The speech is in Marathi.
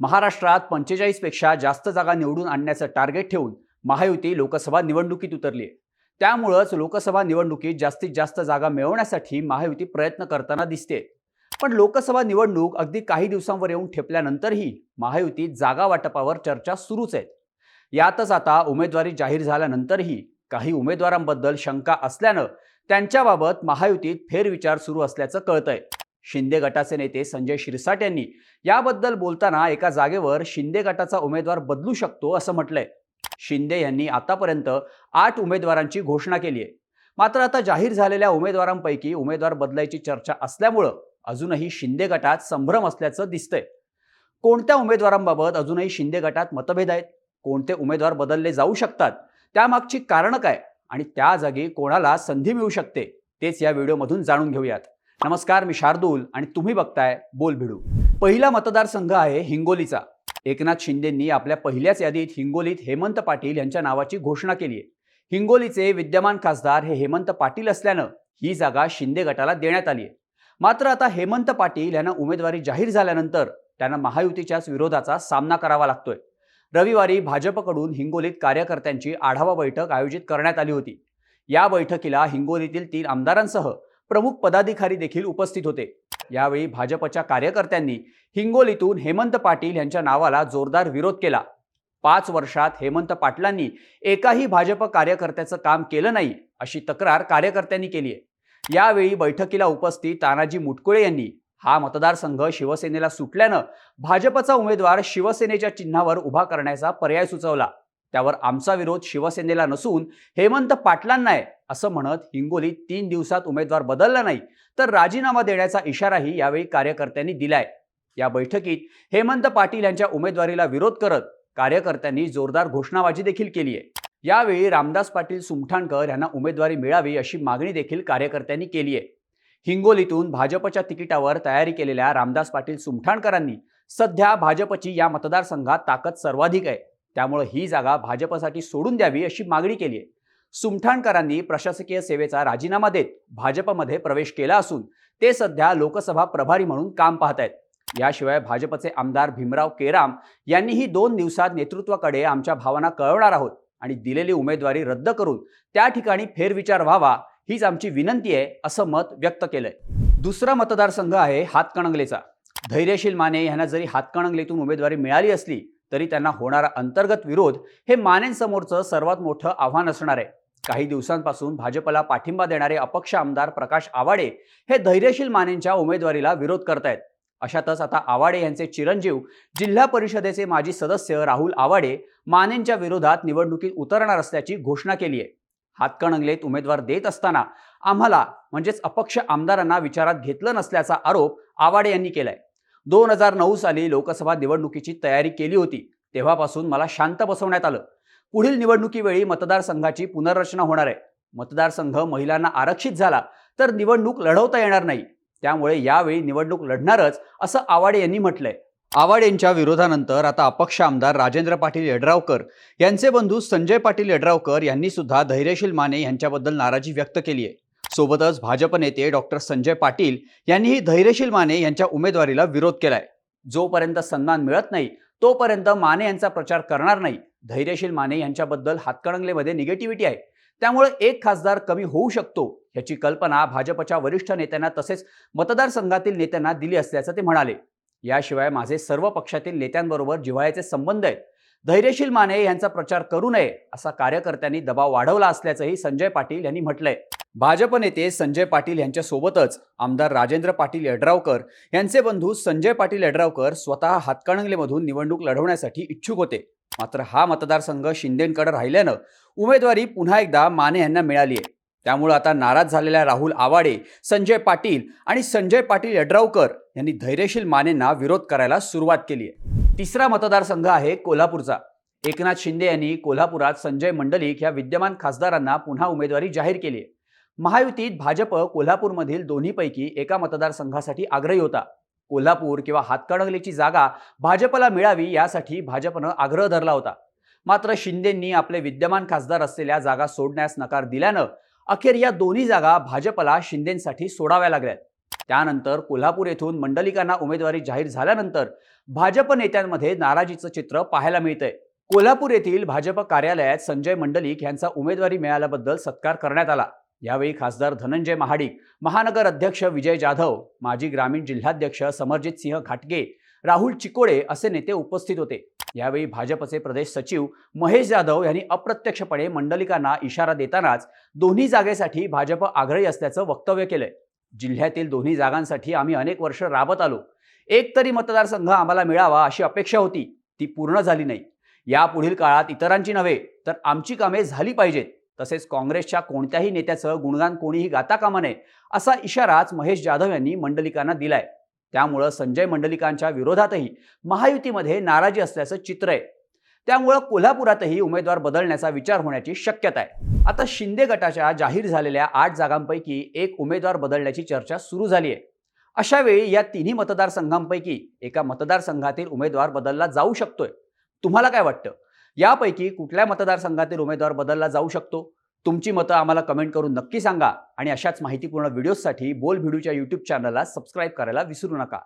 महाराष्ट्रात पंचेचाळीसपेक्षा जास्त जागा निवडून आणण्याचं टार्गेट ठेवून महायुती लोकसभा निवडणुकीत उतरली आहे. त्यामुळंच लोकसभा निवडणुकीत जास्तीत जास्त जागा मिळवण्यासाठी महायुती प्रयत्न करताना दिसते. पण लोकसभा निवडणूक अगदी काही दिवसांवर येऊन ठेपल्यानंतरही महायुतीत जागा वाटपावर चर्चा सुरूच आहेत यातच आता उमेदवारी जाहीर झाल्यानंतरही काही उमेदवारांबद्दल शंका असल्यानं त्यांच्याबाबत महायुतीत फेरविचार सुरू असल्याचं कळतंय. शिंदे गटाचे नेते संजय शिरसाट यांनी. याबद्दल बोलताना एका जागेवर शिंदे गटाचा उमेदवार बदलू शकतो असं म्हटलंय. शिंदे यांनी आतापर्यंत आठ उमेदवारांची घोषणा केली आहे. मात्र आता जाहीर झालेल्या उमेदवारांपैकी उमेदवार बदलायची चर्चा असल्यामुळं अजूनही शिंदे गटात संभ्रम असल्याचं दिसतंय. कोणत्या उमेदवारांबाबत अजूनही शिंदे गटात मतभेद आहेत? कोणते उमेदवार बदलले जाऊ शकतात? त्यामागची कारणं काय? आणि त्या जागी कोणाला संधी मिळू शकते? तेच या व्हिडिओमधून जाणून घेऊयात. नमस्कार मी शार्दूल आणि तुम्ही बघताय बोल भिडू. पहिला मतदारसंघ आहे हिंगोलीचा. एकनाथ शिंदेंनी आपल्या पहिल्याच यादीत हिंगोलीत हेमंत पाटील यांच्या नावाची घोषणा केली आहे. हिंगोलीचे विद्यमान खासदार हे हेमंत पाटील असल्यानं ही जागा शिंदे गटाला देण्यात आली आहे. मात्र आता हेमंत पाटील यांना उमेदवारी जाहीर झाल्यानंतर त्यांना महायुतीच्याच विरोधाचा सामना करावा लागतोय. रविवारी भाजपकडून हिंगोलीत कार्यकर्त्यांची आढावा बैठक आयोजित करण्यात आली होती. या बैठकीला हिंगोलीतील तीन आमदारांसह प्रमुख पदाधिकारी देखील उपस्थित होते. यावेळी भाजपच्या कार्यकर्त्यांनी हिंगोलीतून हेमंत पाटील यांच्या नावाला जोरदार विरोध केला. पाच वर्षात हेमंत पाटलांनी एकाही भाजप कार्यकर्त्याचं काम केलं नाही अशी तक्रार कार्यकर्त्यांनी केली आहे. यावेळी बैठकीला उपस्थित तानाजी मुटकुळे यांनी हा मतदारसंघ शिवसेनेला सुटल्यानं भाजपचा उमेदवार शिवसेनेच्या चिन्हावर उभा करण्याचा पर्याय सुचवला. त्यावर आमचा विरोध शिवसेनेला नसून हेमंत पाटलांना आहे असं म्हणत हिंगोलीत तीन दिवसात उमेदवार बदलला नाही तर राजीनामा देण्याचा इशाराही यावेळी कार्यकर्त्यांनी दिलाय. या बैठकीत हेमंत पाटील यांच्या उमेदवारीला विरोध करत कार्यकर्त्यांनी जोरदार घोषणाबाजी देखील केली आहे. यावेळी रामदास पाटील सुमठाणकर यांना उमेदवारी मिळावी अशी मागणी देखील कार्यकर्त्यांनी केली आहे. हिंगोलीतून भाजपच्या तिकिटावर तयारी केलेल्या रामदास पाटील सुमठाणकरांनी सध्या भाजपची या मतदारसंघात ताकद सर्वाधिक आहे. त्यामुळे ही जागा भाजपसाठी सोडून द्यावी अशी मागणी केली आहे सुमठाणकरांनी प्रशासकीय सेवेचा राजीनामा देत भाजपमध्ये प्रवेश केला असून ते सध्या लोकसभा प्रभारी म्हणून काम पाहत आहेत याशिवाय भाजपचे आमदार भीमराव केराम यांनीही दोन दिवसात नेतृत्वाकडे आमच्या भावना कळवणार आहोत आणि दिलेली उमेदवारी रद्द करून त्या ठिकाणी फेरविचार व्हावा हीच आमची विनंती आहे असं मत व्यक्त केलंय. दुसरा मतदारसंघ आहे हातकणंगलेचा. धैर्यशील माने यांना जरी हातकणंगलेतून उमेदवारी मिळाली असली तरी त्यांना होणारा अंतर्गत विरोध हे मानेंसमोरचं सर्वात मोठं आव्हान असणार आहे. काही दिवसांपासून भाजपला पाठिंबा देणारे अपक्ष आमदार प्रकाश आवाडे हे धैर्यशील मानेंच्या उमेदवारीला विरोध करतायत. अशातच आता आवाडे यांचे चिरंजीव जिल्हा परिषदेचे माजी सदस्य राहुल आवाडे मानेंच्या विरोधात निवडणुकीत उतरणार असल्याची घोषणा केली आहे. हातकणंगलेत उमेदवार देत असताना आम्हाला म्हणजेच अपक्ष आमदारांना विचारात घेतलं नसल्याचा आरोप आवाडे यांनी केलाय. दोन हजार नऊ साली लोकसभा निवडणुकीची तयारी केली होती. तेव्हापासून मला शांत बसवण्यात आलं. पुढील निवडणुकीवेळी मतदारसंघाची पुनर्रचना होणार आहे. मतदारसंघ महिलांना आरक्षित झाला तर निवडणूक लढवता येणार नाही. त्यामुळे यावेळी निवडणूक लढणारच असं आवाडे यांनी म्हटलंय. आवाडेंच्या विरोधानंतर आता अपक्ष आमदार राजेंद्र पाटील यड्रावकर यांचे बंधू संजय पाटील यड्रावकर यांनी सुद्धा धैर्यशील माने यांच्याबद्दल नाराजी व्यक्त केली आहे सोबतच भाजप नेते डॉक्टर संजय पाटील यांनीही धैर्यशील माने यांच्या उमेदवारीला विरोध केलाय. जोपर्यंत सन्मान मिळत नाही तोपर्यंत माने यांचा प्रचार करणार नाही. धैर्यशील माने यांच्याबद्दल हातकणंगलेमध्ये निगेटिव्हिटी आहे. त्यामुळे एक खासदार कमी होऊ शकतो याची कल्पना भाजपच्या वरिष्ठ नेत्यांना तसेच मतदारसंघातील नेत्यांना दिली असल्याचं ते म्हणाले. याशिवाय माझे सर्व पक्षातील नेत्यांबरोबर जिव्हाळ्याचे संबंध आहेत. धैर्यशील माने यांचा प्रचार करू नये असा कार्यकर्त्यांनी दबाव वाढवला असल्याचंही संजय पाटील यांनी म्हटलंय. भाजप नेते संजय पाटील यांच्यासोबतच आमदार राजेंद्र पाटील यड्रावकर यांचे बंधू संजय पाटील यड्रावकर स्वतः हातकणंगलेमधून निवडणूक लढवण्यासाठी इच्छुक होते. मात्र हा मतदारसंघ शिंदेंकडे राहिल्यानं उमेदवारी पुन्हा एकदा माने यांना मिळाली आहे त्यामुळे आता नाराज झालेल्या राहुल आवाडे संजय पाटील आणि संजय पाटील यड्रावकर यांनी धैर्यशील मानेंना विरोध करायला सुरुवात केली आहे तिसरा मतदारसंघ आहे कोल्हापूरचा. एकनाथ शिंदे यांनी कोल्हापुरात संजय मंडलिक या विद्यमान खासदारांना पुन्हा उमेदवारी जाहीर केली आहे महायुतीत भाजप कोल्हापूरमधील दोन्हीपैकी एका मतदारसंघासाठी आग्रही होता. कोल्हापूर किंवा हातकणंगलेची जागा भाजपला मिळावी यासाठी भाजपनं आग्रह धरला होता. मात्र शिंदेंनी आपले विद्यमान खासदार असलेल्या जागा सोडण्यास नकार दिल्यानं अखेर या दोन्ही जागा भाजपला शिंदेंसाठी सोडाव्या लागल्यात. त्यानंतर कोल्हापूर येथून मंडलिकांना उमेदवारी जाहीर झाल्यानंतर भाजप नेत्यांमध्ये नाराजीचं चित्र पाहायला मिळतंय. कोल्हापूर येथील भाजप कार्यालयात संजय मंडलिक यांचा उमेदवारी मिळाल्याबद्दल सत्कार करण्यात आला. यावेळी खासदार धनंजय महाडिक महानगर अध्यक्ष विजय जाधव माजी ग्रामीण जिल्हाध्यक्ष समरजित सिंह घाटगे राहुल चिकोडे असे नेते उपस्थित होते. यावेळी भाजपचे प्रदेश सचिव महेश जाधव यांनी अप्रत्यक्षपणे मंडलिकांना इशारा देतानाच दोन्ही जागेसाठी भाजप आग्रही असल्याचं वक्तव्य केलंय. जिल्ह्यातील दोन्ही जागांसाठी आम्ही अनेक वर्ष राबत आलो. एक तरी मतदारसंघ आम्हाला मिळावा अशी अपेक्षा होती. ती पूर्ण झाली नाही. यापुढील काळात इतरांची नव्हे तर आमची कामे झाली पाहिजेत. तसेच काँग्रेसच्या कोणत्याही नेत्याचं गुणगान कोणीही गाता कामा नये असा इशाराच महेश जाधव यांनी मंडलिकांना दिलाय. त्यामुळं संजय मंडलिकांच्या विरोधातही महायुतीमध्ये नाराजी असल्याचं चित्र आहे. त्यामुळं कोल्हापुरातही उमेदवार बदलण्याचा विचार होण्याची शक्यता आहे. आता शिंदे गटाच्या जाहीर झालेल्या आठ जागांपैकी एक उमेदवार बदलण्याची चर्चा सुरू झाली आहे. अशा वेळी या तिन्ही मतदारसंघांपैकी एका मतदारसंघातील उमेदवार बदलला जाऊ शकतोय. तुम्हाला काय वाटतं? यापैकी कुठल्या मतदारसंघातील उमेदवार बदलला जाऊ शकतो? तुमची मतं आम्हाला कमेंट करून नक्की सांगा आणि अशाच माहितीपूर्ण व्हिडिओजसाठी बोल व्हिडिओच्या यूट्यूब चॅनलला सबस्क्राईब करायला विसरू नका.